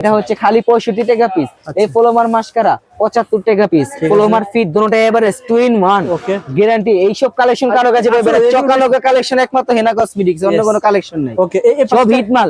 এটা হচ্ছে খালি পঁয়ষট্টি টাকা পিস এই পোলোমার মাস্কারা পঁচাত্তর টাকা পিস পোলোমার fit দুটোটা average two in one guarantee এইসব কালেকশন কারও কাছে পাবে চকালোকে কালেকশন একমাত্র হেনা কসমেটিক্স অন্য. কোনো কালেকশন নেই। সব হিট মাল।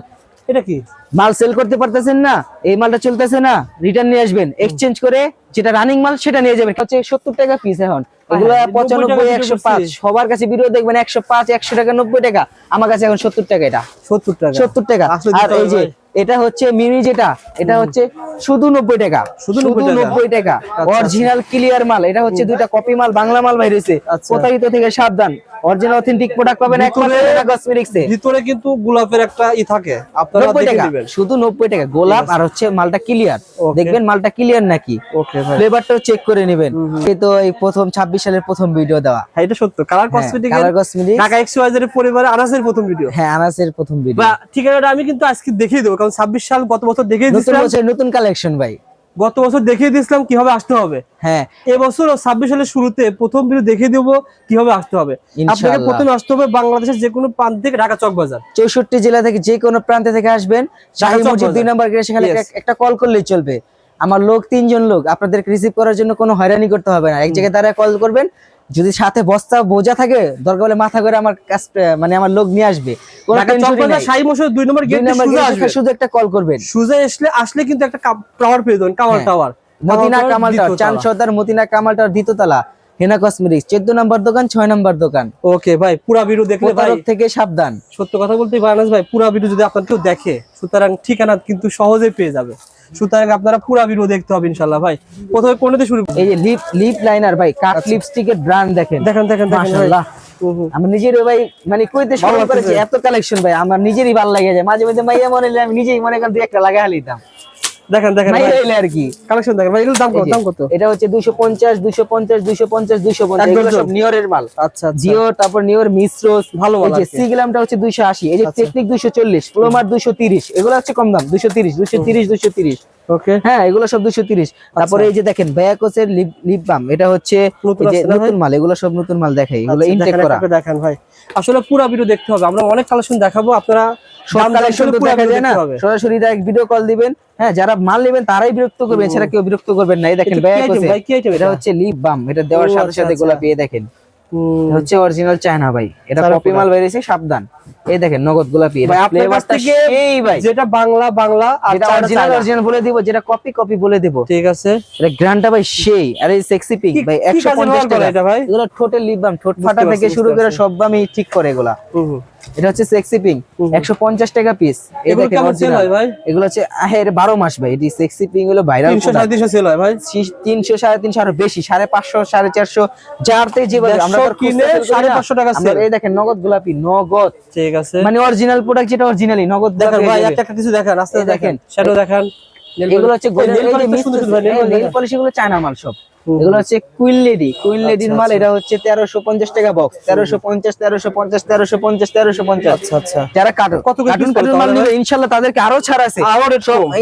এটা কি? মাল সেল করতে পারতেছেন না এই মালটা চলতেছে না রিটার্ন নিয়ে আসবেন। এক্সচেঞ্জ করে যেটা রানিং মাল সেটা নিয়ে যাবেন। হচ্ছে সত্তর টাকা পিস এখন। এগুলো হ্যাঁ, 90 পঁচানব্বই একশো পাঁচ। সবার কাছে ভিডিও দেখবেন একশো পাঁচ একশো টাকা নব্বই টাকা। আমার কাছে এখন সত্তর টাকা এটা। সত্তর টাকা। সত্তর টাকা। আর এই যে। এটা হচ্ছে মিনি যেটা এটা হচ্ছে শুধু নব্বই টাকা। শুধু 90 নব্বই টাকা? আচ্ছা। অরিজিনাল ক্লিয়ার মাল এটা হচ্ছে দুইটা কপি মাল বাংলা মাল বাইরেছে আচ্ছা। প্রতারিত থেকে সাবধান। অরিজিনাল অথেন্টিক প্রোডাক্ট পাবেন একমাত্র কসমেটিক্স ভিতরে কিন্তু গোলাপের একটা ই থাকে। আপনারা দেখে নেবেন। শুধু নব্বই টাকা। গোলাপ আর হচ্ছে মালটা ক্লিয়ার দেখবেন মালটা ক্লিয়ার নাকি? ওকে ভাই। ফ্লেভারটাও চেক করে নেবেন। এই তো এই প্রথম ছাব্বিশ সালের প্রথম ভিডিও দেওয়া। হ্যাঁ এটা সত্য। Colour cosmetic colour cosmetic Dhaka XYZ এর পরিবারে আনাসের প্রথম ভিডিও হ্যাঁ আনাসের প্রথম ভিডিও বা ঠিকানাটা আমি কিন্তু আজকে দেখিয়ে দেবো কারণ ছাব্বিশ সাল গত বছর দেখিয়ে দিয়েছিলাম। নতুন কালেকশন ভাই। গত বছর দেখিয়ে দিয়েছিলাম কীভাবে আসতে হবে। হ্যাঁ। এবছর ছাব্বিশ সালের শুরুতে প্রথম ভিডিও দেখিয়ে দেবো কীভাবে আসতে হবে। আপনাকে। প্রথমে আসতে হবে বাংলাদেশের যে কোনো প্রান্ত থেকে ঢাকা চক বাজার। চৌষট্টি জেলা থেকে যে কোনো প্রান্তে থেকে আসবেন। শাহী মসজিদ দুই নম্বর গেলে সেখানে একটা কল করলেই চলবে। আমার লোক তিনজন লোক আপনাদেরকে রিসিভ করার জন্য কোনো হয়রানি করতে হবে না। এক জায়গায় তারা কল করবেন যদি সাথে বস্তা বোঝা থাকে দরকার হলে মাথা করে আমার কাছ মানে আমার লোক নিয়ে আসবে। দুই নম্বর শুধু একটা কল করবেন। সোজা আসলে আসলে কিন্তু একটা টাওয়ার পেয়ে যাবেন কামাল হ্যাঁ। টাওয়ার মদিনা কামাল টাওয়ার চান সর্দার মদিনা কামাল টাওয়ার দ্বিতীয়তলা হেনা কসমেটিক্স চোদ্দ নম্বর দোকান ছয় নম্বর দোকান। ওকে ভাই পুরা ভিডিও দেখলে ভাই থেকে সাবধান। সত্য কথা বলতে বানাস ভাই পুরা ভিডিও যদি আপনার কেউ দেখে সুতরাং ঠিকানা কিন্তু সহজে পেয়ে যাবে। সুতরাং আপনারা পুরা ভিডিও দেখতে হবে ইনশাল্লাহ ভাই। প্রথমে কোনতে শুরু এই যে লিপ লিপ লাইনার ভাই কাট। লিপস্টিকের ব্র্যান্ড দেখেন। দেখেন দেখেন মাশাআল্লাহ। আমার নিজেরও ভাই মানে কইতে শুরু করেছি এত কালেকশন ভাই আমার নিজেরই ভালো লাগে যায় মাঝে মাঝে মাইয়া মনে আমি নিজেই মনে করেন দুই একটা লাগাই হালিতাম দেখেন দেখেন হইলে আর কি। কালেকশন দেখেন ভাই দাম কত দাম কত? এটা হচ্ছে দুশো পঞ্চাশ দুশো পঞ্চাশ দুশো পঞ্চাশ দুশো পঞ্চাশ। এক এগুলো ডজন? সব মাল। আচ্ছা আচ্ছা। জিও তারপর নিয়র মিশ্রোস ভালো মাল এই যে সি গ্রামটা হচ্ছে দুইশো আশি। এই যে আচ্ছা। টেকনিক দুইশো চল্লিশ প্লোমার দুশো তিরিশ। এগুলো হচ্ছে কম দাম দুশো তিরিশ দুশো তিরিশ দুশো তিরিশ। ওকে। হ্যাঁ এগুলো সব দুশো তিরিশ। তারপরে এই যে দেখেন ব্যাকোসের লিপ বাম এটা হচ্ছে নতুন ভাই? মাল এগুলো সব নতুন মাল দেখাই এগুলো আচ্ছা, ইনটেক করা। দেখেন ভাই। আসলে পুরা ভিডিও দেখতে হবে আমরা অনেক কালেকশন দেখাবো আপনারা সব দাম দাম কালেকশন তো দেখা যায় না? সরাসরি ডাইরেক্ট ভিডিও কল দিবেন। হ্যাঁ যারা মাল নেবেন তারাই বিরক্ত করবে এছাড়া কেউ বিরক্ত করবেন না। এই দেখেন এটা ভাই? কি? হচ্ছে লিপ বাম এটা দেওয়ার সাথে আচ্ছা, সাথে আচ্ছা। গোলাপি এই দেখেন। হচ্ছে অরিজিনাল চায়না ভাই। এটা কপি মাল বেরিয়েছে সাবধান। এই দেখেন নগদ গোলাপি ভাই, যেটা বাংলা বাংলা আর এটা অরিজিনাল অরিজিনাল বলে দিব যেটা কপি কপি বলে দিব। ঠিক আছে। এটা ভাই সেই আর এই সেক্সি পিঙ্ক ভাই কি 150 টাকা। এটা ভাই? এগুলো টোটাল লিপ বাম ঠোঁট ফাটা থেকে শুরু করে সব আমি ঠিক করে এগুলা। এটা হচ্ছে সেক্সি পিঙ্ক একশো পঞ্চাশ টাকা পিস এগুলো হচ্ছে আহের বারো মাস ভাই এটি সেক্সি পিঙ্ক হলো ভাইরাল সেল হয় ভাই। তিনশো সাড়ে তিনশো আরও বেশি সাড়ে পাঁচশো সাড়ে চারশো যারতে যেভাবে আমরা কিনে সাড়ে পাঁচশো টাকা এই দেখেন নগদ গোলাপি নগদ। ঠিক আছে। মানে অরিজিনাল প্রোডাক্ট যেটা অরিজিনালি নগদ দেখেন ভাই একটা একটা কিছু দেখেন রাস্তা এই দেখেন। শ্যাডো দেখেন। এগুলো হচ্ছে নেল পলিশ এগুলো চায়না মাল সব। এগুলো হচ্ছে কুইন লেডি কুইন লেডির মাল আচ্ছা। এটা হচ্ছে তেরোশো পঞ্চাশ টাকা বক্স তেরোশো পঞ্চাশ তেরোশো পঞ্চাশ তেরোশো পঞ্চাশ তেরোশো পঞ্চাশ। আচ্ছা আচ্ছা। যারা কার্টুন কত কার্টুন মাল নিবে ইনশাল্লাহ তাদেরকে আরও ছাড় আছে। আরও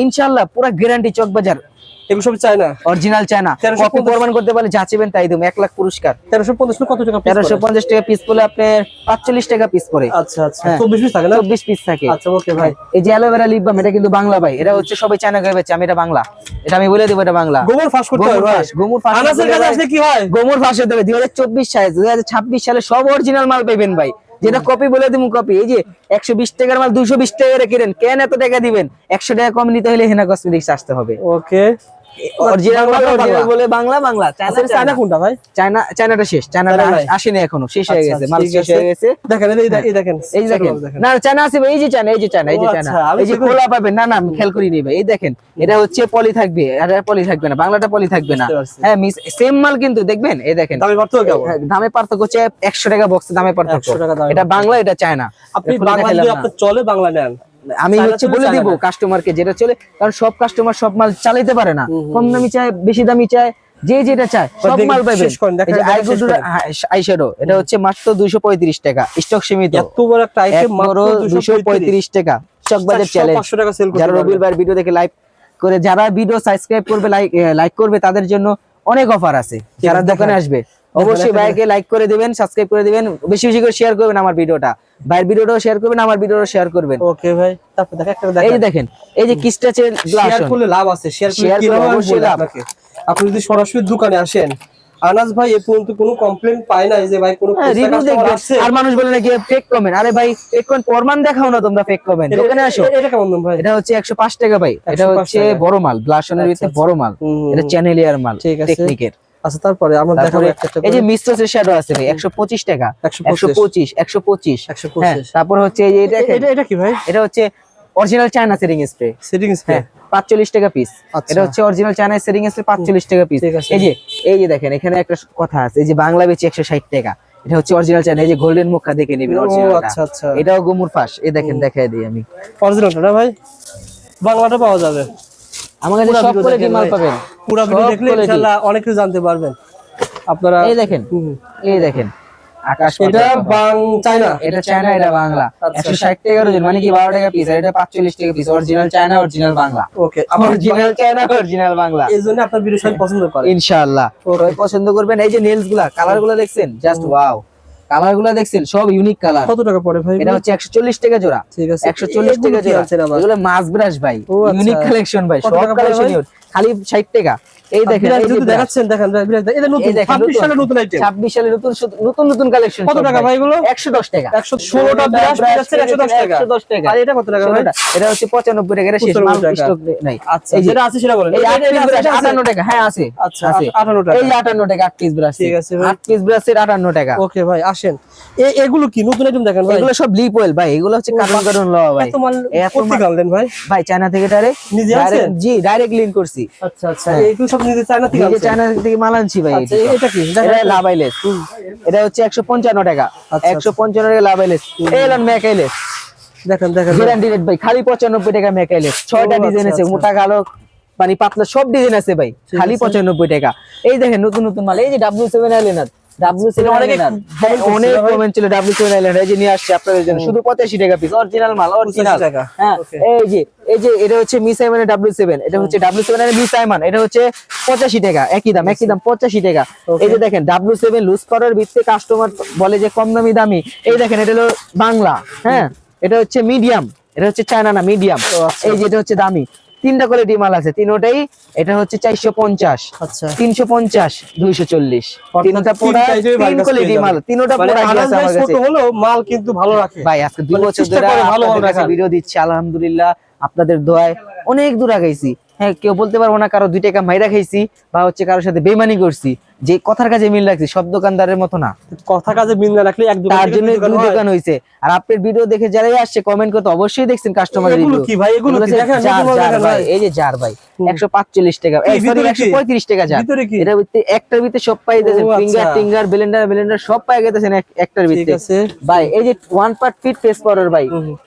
ইনশাল্লাহ পুরো গ্যারান্টি চক বাজার এগুলো সব চায় অরিজিনাল চায়না। কপি প্রমাণ করতে পারলে যাচিবেন তাই দেবো এক লাখ পুরস্কার। তেরোশো পঞ্চাশ কত টাকা তেরোশো পঞ্চাশ টাকা পিস পড়লে আপনার পাঁচচল্লিশ টাকা পিস পড়ে। আচ্ছা আচ্ছা। হ্যাঁ। চব্বিশ পিস থাকে না? চব্বিশ পিস থাকে। আচ্ছা ওকে ভাই। এই যে অ্যালোভেরা লিপ বাম এটা কিন্তু বাংলা ভাই। এটা হচ্ছে সবাই চায়না গায়ে বেচে আমি এটা বাংলা। এটা আমি বলে দেবো এটা বাংলা। গোবর ফাঁস করতে হয় গোমর ফাঁস, আনাসের কাছে আসলে কি হয়? গোমর ফাঁস হতে হবে। দুই হাজার চব্বিশ সালে দুই হাজার ছাব্বিশ সালে সব অরিজিনাল মাল পাইবেন ভাই। যেটা কপি বলে দিব কপি এই যে একশো বিশ টাকার মাল দুশো বিশ টাকা দেন কেন এত টাকা দিবেন? একশো টাকা কম নিতে হলে হেনা কসমেটিক্স আসতে হবে। ওকে অরিজিনাল অরিজিনাল বলে বাংলা? Bangla China China. কোনটা ভাই? চায়না চায়নাটা শেষ। চায়নাটা আসেনি এখনও। শেষ হয়ে গেছে মাল শেষ হয়ে গেছে। দেখেন এই দেখেন। এই দেখেন। দেখেন। না চায়না আছে এই যে চায়না এই যে চায়না এই যে চায়না। এই যে তো- পাবেন না না আমি খেয়াল করি নি ভাই। এই দেখেন এটা হচ্ছে পলি থাকবে আর পলি থাকবে না বাংলাটা পলি থাকবে না। হ্যাঁ সেম মাল কিন্তু দেখবেন? এই দেখেন। দামি পার্থক্য হ্যাঁ, দামে পার্থক্য হচ্ছে একশো টাকা বক্স দামে পার্থক্য। 100 এটা বাংলা এটা চায়না। আপনি এটা বাংলা চলে বাংলা নেন। আমি হচ্ছে বলে দিব কাস্টমারকে যেটা চলে কারণ সব কাস্টমার সব মাল চালাইতে পারে না। কম দামি চায় বেশি দামি চায় যে যেটা চায় সব মাল করেন। আইশ্যাডো এটা হচ্ছে মাত্র দুইশো পঁয়ত্রিশ টাকা স্টক সীমিত। এত বড় একটা আইটেম মাত্র দুশো পঁয়ত্রিশ। টাকা চকবাজার চ্যালেঞ্জ 500 টাকা সেল করতে যারা ভাইয়ের ভিডিও দেখে লাইক করে যারা ভিডিও সাবস্ক্রাইব করবে লাইক লাইক করবে তাদের জন্য অনেক অফার আছে। যারা দোকানে আসবে অবশ্যই। ভাইকে লাইক করে দিবেন সাবস্ক্রাইব করে দিবেন বেশি বেশি করে শেয়ার করবেন আমার ভিডিওটা। ভাইয়ের ভিডিওটাও শেয়ার করবেন আমার ভিডিওটাও শেয়ার করবেন। ওকে ভাই। তারপর দেখেন একটা এই যে দেখেন এই যে কিস্টাচের গ্লাস শেয়ার করলে লাভ আছে শেয়ার করলে কি লাভ। আপনাকে। আপনি যদি সরাসরি দোকানে আসেন আনাস ভাই এ পর্যন্ত কোনো কমপ্লেন পায় না যে ভাই কোনো হ্যাঁ, রিভিউ দেখবে। আর মানুষ বলে নাকি ফেক কমেন্ট আরে ভাই ফেক কমেন্ট প্রমাণ দেখাও না তোমরা ফেক কমেন্ট দোকানে আসো। এটা- কেমন দাম ভাই? এটা হচ্ছে একশো পাঁচ টাকা ভাই। এটা হচ্ছে বড় মাল ব্লাশনের আচ্ছা, ভিতরে বড় মাল এটা চ্যানেলিয়ার মাল ঠিক আছে। টেকনিকের আচ্ছা তারপরে আমরা দেখাবো একটা এই যে করে। মিস্ট্রেসের শ্যাডো আছে ভাই একশো পঁচিশ টাকা। 125 একশো পঁচিশ একশো পঁচিশ। 125 হ্যাঁ তারপর হচ্ছে এই যে এটা এটা কি ভাই? এটা হচ্ছে original China setting spray setting spray হ্যাঁ পাঁচচল্লিশ টাকা পিস আচ্ছা। এটা হচ্ছে অরিজিনাল চায়না সেটিং স্প্রে পাঁচচল্লিশ টাকা পিস এই যে এই যে দেখেন এখানে একটা কথা আছে এই যে বাংলা বেচে একশো ষাট টাকা। এটা হচ্ছে অরিজিনাল চায়না এই যে গোল্ডেন মুখা দেখে নেবেন অরিজিনাল আচ্ছা আচ্ছা। এটাও গোমুর ফাঁস। এই দেখেন দেখাই দিই আমি। অরিজিনালটা না ভাই? বাংলাটা পাওয়া যাবে। আমার কাছে সব কোয়ালিটি মাল পাবেন। পুরো ভিডিও দেখলে ইনশাআল্লাহ অনেক কিছু জানতে পারবেন। আপনারা এই দেখেন এই দেখেন। আকাশ এটা বাং চায়না। এটা চায়না এটা বাংলা। আচ্ছা। একশো ষাট টাকা ওজন মানে কি বারো টাকা পিস এটা পাঁচচল্লিশ টাকা piece original China original Bangla. Okay আমার অরিজিনাল চায়না অরিজিনাল বাংলা। আপনার ভিডিও সবাই পছন্দ করে। ইনশাআল্লাহ। সবাই পছন্দ করবেন। এই যে নেলসগুলা কালারগুলা দেখছেন? জাস্ট ওয়াও কালারগুলা দেখছেন? সব ইউনিক কালার কত টাকা পড়ে ভাই এটা হচ্ছে একশো চল্লিশ টাকা জোড়া। ঠিক আছে। একশো চল্লিশ এগুলো টাকা জোড়া। এগুলো মাছ ব্রাশ ভাই। আচ্ছা। ইউনিক কালেকশন ভাই। সব কালেকশন? খালি ষাট টাকা। এই দেখেন বিরাট এই যে যদি দেখাচ্ছেন দেখেন ভাই, বিরাট- এটা নতুন 26 সালের নতুন আইটেম 26 সালে নতুন নতুন নতুন কালেকশন কত টাকা ভাই এগুলো? একশো দশ টাকা। 116 টা 110 টাকা। 110 টাকা। আর এটা কত টাকা ভাই? এটা হচ্ছে পঁচানব্বই টাকা এটা শেষ। মাল স্টক নাই। আচ্ছা যেটা আছে সেটা বলেন। এই আট এটা- পিস এটা ব্রাশ আছে, আছে? আটান্ন টাকা হ্যাঁ আছে আচ্ছা 58 টাকা। এই যে আটান্ন টাকা আট পিস ব্রাশ। ঠিক আছে ভাই। আট পিস ব্রাশের আটান্ন টাকা। ওকে ভাই আসেন। এ- এগুলো কি? নতুন আইটেম দেখেন ভাই। এগুলো সব লিপ অয়েল ভাই এগুলো হচ্ছে লওয়া ভাই। এত মাল কোথা মাল- আনলেন ভাই? ভাই চায়না থেকে ডাইরেক্ট? জি ডাইরেক্ট লিঙ্ক করছি। আচ্ছা আচ্ছা এইগুলো সব নিজে চায়না থেকে নিজে চায়না থেকে মাল আনছি ভাই। আচ্ছা, এটা। এটা কি এটা লাভাইলেস এটা হচ্ছে একশো পঞ্চান্ন টাকা। আচ্ছা, একশো পঞ্চান্ন টাকা লাভাইলেস এলন ম্যাকাইলেস দেখেন দেখেন ভাই। গ্যারান্টি রেট ভাই খালি পঁচানব্বই টাকা ম্যাকাইলেস ছয়টা ডিজাইন আচ্ছা, আছে আচ্ছা। মোটা কালো মানে পাতলা সব ডিজাইন আছে ভাই। খালি আছে। পঁচানব্বই টাকা। এই দেখেন নতুন নতুন মাল। এই যে ডাব্লিউ সেভেন সেভেন অনেকে কমেন্ট ছিল ডাব্লিউ সেভেন আইল্যান্ড এই যে নিয়ে আসছে আপনাদের জন্য। শুধু পঁচাশি টাকা পিস অরিজিনাল মাল অরিজিনাল টাকা। হ্যাঁ এই যে এই যে এটা হচ্ছে মিস আইমানের ডাব্লিউ সেভেন এটা হচ্ছে ডাব্লিউ সেভেন মিস আইমান এটা হচ্ছে পঁচাশি টাকা একই দাম একই দাম পঁচাশি টাকা। এই যে দেখেন ডাব্লিউ সেভেন লুজ করার ভিত্তিতে কাস্টমার বলে যে কম দামি দামি। এই দেখেন এটা হলো বাংলা হ্যাঁ? এটা হচ্ছে মিডিয়াম এটা হচ্ছে চায়না না মিডিয়াম আচ্ছা। এই যে এটা হচ্ছে দামি। তিনটা কোয়ালিটি মাল আছে তিনোটাই এটা হচ্ছে চারশো পঞ্চাশ। আচ্ছা। তিনশো পঞ্চাশ দুইশো চল্লিশ। তিনটা মাল তিন কাছে কোয়ালিটি মাল তিনোটা মানে ছোট কাছে মাল কিন্তু ভালো রাখে। ভাই আজকে দুই মানে বছর ধরে ভালো ভিডিও দিচ্ছি আলহামদুলিল্লাহ আপনাদের দোয়ায় অনেক দূর আগাইছি। হ্যাঁ কেউ বলতে পারব না কারও দুই টাকা মাইরা খাইছি বা হচ্ছে কারোর সাথে বেমানি করছি। যে কথার কাছে মিল রাখছি সব দোকানদারের মতো না। কথা কাজে মিল না রাখলে এক দোকান তার জন্য দুই দোকান হয়েছে। আর আপনার ভিডিও দেখে যারাই আসছে কমেন্ট করতে অবশ্যই দেখছেন কাস্টমার এগুলো রিভিউ কি ভাই? এগুলো কি? দেখেন ভাই। এই যে জার ভাই হুম। একশো পাঁচচল্লিশ টাকা। কি, এই সরি ভিতরে একশো কি? পঁয়ত্রিশ টাকা জার ভিতরে কি? এটার ভিতরে একটার ভিতরে সব পাই দিয়েছেন আচ্ছা। ফিঙ্গার টিঙ্গার ব্লেন্ডার ব্লেন্ডার সব পাই গেছেন একটার ঠিক ভিতরে। আছে। ভাই এই যে one part fit face powder ভাই।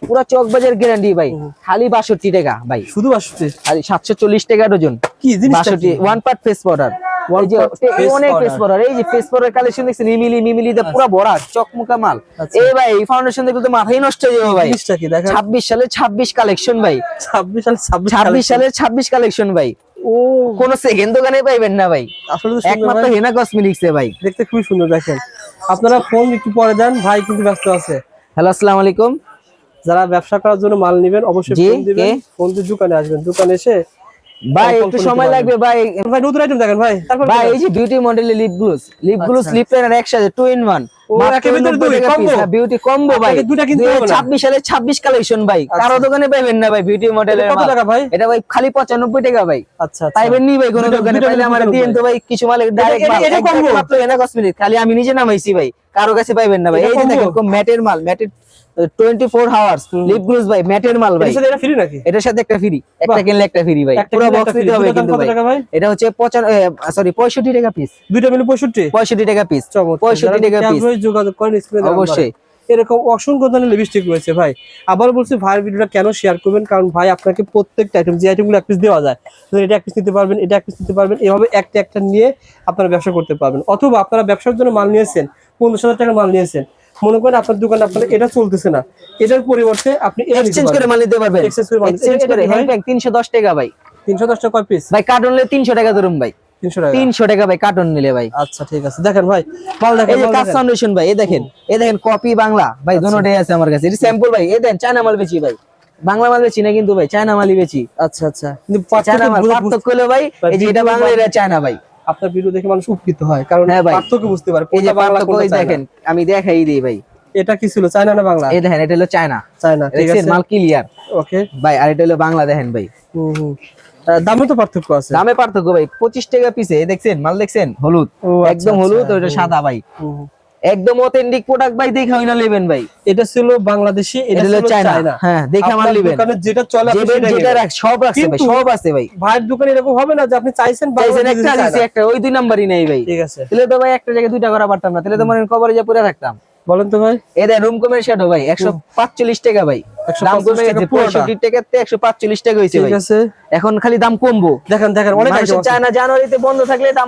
পুরো চক বাজার গ্যারান্টি ভাই। খালি বাষট্টি টাকা ভাই। শুধু আসছে খালি সাতশো চল্লিশ টাকা ডজন। কি বাষট্টি কি? ওয়ান পার্ট ফেস পাউডার অনেক powder। এই যে ফেস কালেকশন দেখছেন মিমিলি মিমিলি দিয়ে পুরো ভরা চকমুকা মাল। আচ্ছা। এই ভাই এই ফাউন্ডেশন দেখলে তো মাথাই নষ্ট হয়ে যাবে ভাই। জিনিসটা কি দেখেন। ছাব্বিশ সালে ছাব্বিশ কালেকশন ভাই। 26 সাল 26 ছাব্বিশ সালে ছাব্বিশ কালেকশন ভাই। ও। কোন সেকেন্ড দোকানে পাইবেন না ভাই। আসলে একমাত্র ভাই। হেনা কসমেটিক্স ভাই। দেখতে খুবই সুন্দর দেখেন। আপনারা ফোন একটু পরে দেন ভাই কিন্তু ব্যস্ত আছে। হ্যালো আসসালামু আলাইকুম। যারা ব্যবসা করার জন্য মাল নেবেন অবশ্যই ফোন দিবেন? ফোন দিয়ে দোকানে আসবেন। দোকানে এসে ভাই একটু সময় লাগবে ভাই। ভাই নতুন আইটেম দেখেন ভাই। তারপর ভাই এই যে বিউটি মডেলের লিপ গ্লোস লিপ গ্লোস আচ্ছা। লিপ লাইনার একসাথে টু ইন? বিউটি কম্বো ভাই? ছাব্বিশ সালে ছাব্বিশ কালেকশন ভাই। কারও দোকানে পাইবেন না ভাই বিউটি মডেলের কত টাকা ভাই? এটা ভাই খালি পঁচানব্বই টাকা ভাই। আচ্ছা আচ্ছা। পাইবেন নি ভাই কোনো দোকানে? পাইলে আমার দুইটা তো ভাই কিছু মাল। ডাইরেক্ট খালি আমি নিজে নামাইছি ভাই। কারও কাছে পাইবেন না ভাই। এই যে দেখেন ম্যাটের মাল ম্যাটের লিপ গ্লোস ভাই ম্যাটের মাল ভাই। এটা ফ্রি নাকি? এটার সাথে একটা ফ্রি একটা কিনলে একটা ফ্রি ভাই। পুরো বক্স নিতে হবে কিন্তু ভাই। এটা হচ্ছে সরি টাকা পিস দুইটা মিলে 65 পঁয়ষট্টি টাকা পিস চমৎকার। পঁয়ষট্টি যারা টাকা পিস যোগাযোগ করেন স্ক্রিনে অবশ্যই। এরকম অসংখ্য ধরনের লিপস্টিক রয়েছে ভাই। আবার বলছি ভাইয়ের ভিডিওটা কেন শেয়ার করবেন? কারণ ভাই আপনাকে প্রত্যেকটা আইটেম যে আইটেমগুলো এক পিস দেওয়া যায় এটা এক পিস নিতে পারবেন এটা এক পিস নিতে পারবেন এভাবে একটা একটা নিয়ে আপনারা ব্যবসা করতে পারবেন। অথবা আপনারা ব্যবসার জন্য মাল নিয়েছেন পনেরো হাজার টাকার মাল নিয়েছেন মনে করেন আপনার দোকানে আপনার এটা চলতেছে না। এটার পরিবর্তে আপনি এটা এক্সচেঞ্জ করে মাল নিতে পারবেন। Exchange করে মাল এক্সচেঞ্জ করে? তিনশো দশ টাকা ভাই। তিনশো দশ টাকা কয় পিস ভাই কার্টন তিনশো টাকা ধরুন ভাই। তিনশো টাকা। তিনশো টাকা ভাই কার্টন নিলে ভাই। আচ্ছা ঠিক আছে। দেখেন ভাই মাল দেখেন এই যে কাজ ফাউন্ডেশন ভাই এই দেখেন এই দেখেন কপি বাংলা। ভাই দোনোটাই আছে আমার কাছে। এটা স্যাম্পল ভাই এই দেন চায়না মাল বেচি ভাই। বাংলা মাল বেচি না কিন্তু ভাই চায়না মালই বেচি। আচ্ছা আচ্ছা। কিন্তু চায়না মাল পার্থক্য হলো ভাই এই যে এটা বাংলা- এটা চায়না ভাই। আপনার ভিডিও দেখে মানুষ উপকৃত হয় কারণ হ্যাঁ পার্থক্য বুঝতে পারে কোনটা বাংলা কোনটা। দেখেন আমি দেখাই দিই ভাই। এটা কি ছিল চায়না না বাংলা? এই দেখেন এটা হলো চায়না। চায়না ঠিক আছে। মাল ক্লিয়ার ওকে। ভাই আর এটা হলো বাংলা দেখেন ভাই। হুম হুম। দামে তো পার্থক্য আছে। দামে পার্থক্য ভাই পঁচিশ টাকা পিসে দেখছেন? মাল দেখছেন? হলুদ। আচ্ছা, একদম আচ্ছা, হলুদ ওইটা সাদা ভাই। একদম অথেন্টিক প্রোডাক্ট ভাই দেখে হইনা নেবেন ভাই। এটা ছিল বাংলাদেশি এটা এটা ছিল চায়না। হ্যাঁ দেখে আমার নেবেন। দোকানে যেটা চলে আপনি যেটা। রাখ সব আছে ভাই সব আছে ভাই। ভাইয়ের দোকানে এরকম হবে না যে আপনি চাইছেন চাইছেন একটা। দিছি একটা ওই দুই নাম্বারই নেই ভাই। ঠিক আছে। তাহলে তো ভাই একটা জায়গায় দুইটা করা পারতাম না তাহলে তো মনে কভারে যা পরে থাকতাম বলেন তো ভাই। এই দেখ রুম কমের শ্যাডো ভাই একশো পাঁচচল্লিশ টাকা ভাই। 145 দাম কমে টাকা গেছে পুরোটা। পঁয়ষট্টি টাকাতে একশো পাঁচচল্লিশ টাকা হয়েছে ঠিক আছে। এখন খালি দাম কমবো। দেখেন দেখেন অনেক আছে। চায়না জানুয়ারিতে বন্ধ থাকলে দাম